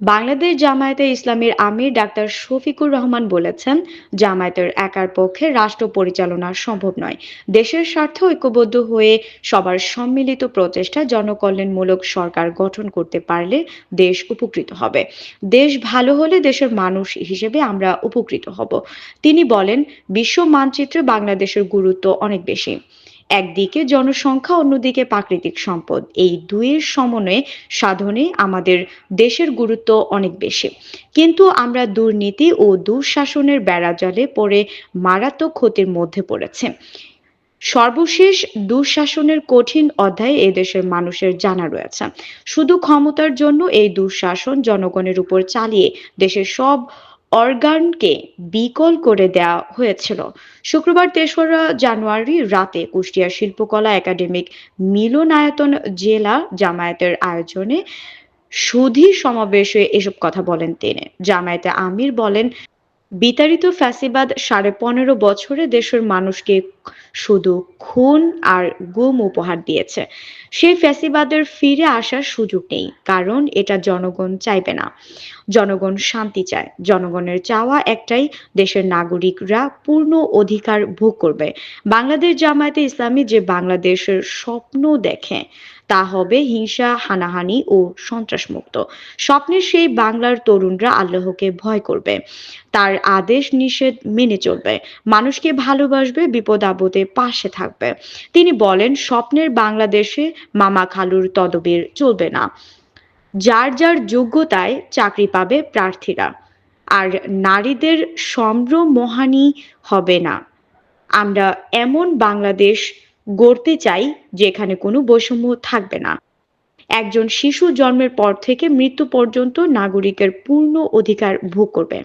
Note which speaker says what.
Speaker 1: বাংলাদেশ জামায়াতে ইসলামীর আমির ডাক্তার শফিকুর রহমান বলেছেন, জামায়াতের একার পক্ষে রাষ্ট্র পরিচালনা সম্ভব নয়। দেশের স্বার্থে ঐক্যবদ্ধ হয়ে সবার সম্মিলিত প্রচেষ্টা জনকল্যাণমূলক সরকার গঠন করতে পারলে দেশ উপকৃত হবে। দেশ ভালো হলে দেশের মানুষ হিসেবে আমরা উপকৃত হব। তিনি বলেন, বিশ্ব মানচিত্রে বাংলাদেশের গুরুত্ব অনেক বেশি। একদিকে জনসংখ্যা, অন্যদিকে প্রাকৃতিক সম্পদ। এই দুইয়ের সমন্বয়ে সাধনে আমাদের দেশের গুরুত্ব অনেক বেশি। কিন্তু আমরা দুর্নীতি ও দুঃশাসনের বেড়াজালে পড়ে মারাত্মক ক্ষতির মধ্যে পড়েছে। সর্বশেষ দুঃশাসনের কঠিন অধ্যায় এদেশের মানুষের জানা রয়েছে। শুধু ক্ষমতার জন্য এই দুঃশাসন জনগণের উপর চালিয়ে দেশের সব অর্গানকে বিকল করে দেওয়া হয়েছিল। শুক্রবার তেসরা জানুয়ারি রাতে কুষ্টিয়া শিল্পকলা একাডেমিক মিলনায়তন জেলা জামায়াতের আয়োজনে সুধী সমাবেশে এসব কথা বলেন তিনি। জামায়াতে আমির বলেন বিতাড়িত ফ্যাসিবাদ সাড়ে পনেরো বছরে দেশের মানুষকে শুধু খুন আর গুম উপহার দিয়েছে। সেই ফ্যাসিবাদের ফিরে আসার সুযোগ নেই, কারণ এটা জনগণ চাইবে না। জনগণ শান্তি চায়, জনগণের চাওয়া একটাই, দেশের নাগরিকরা পূর্ণ অধিকার ভোগ করবে। বাংলাদেশ জামায়াতে ইসলামী যে বাংলাদেশের স্বপ্ন দেখে তা হবে হিংসা, হানাহানি ও সন্ত্রাসমুক্ত। স্বপ্নের সেই বাংলার তরুণরা আল্লাহকে ভয় করবে। তার আদেশ নিষেধ মেনে চলবে। মানুষকে ভালোবাসবে, বিপদ আপদে পাশে থাকবে। তিনি বলেন, স্বপ্নের বাংলাদেশে মামা খালুর তদবির চলবে না। যার যার যোগ্যতায় চাকরি পাবে প্রার্থীরা। আর নারীদের সম্ভ্রমহানি হবে না। আমরা এমন বাংলাদেশ গড়তে চাই যেখানে কোনো বৈষম্য থাকবে না। একজন শিশু জন্মের পর থেকে মৃত্যু পর্যন্ত নাগরিকের পূর্ণ অধিকার ভোগ করবে।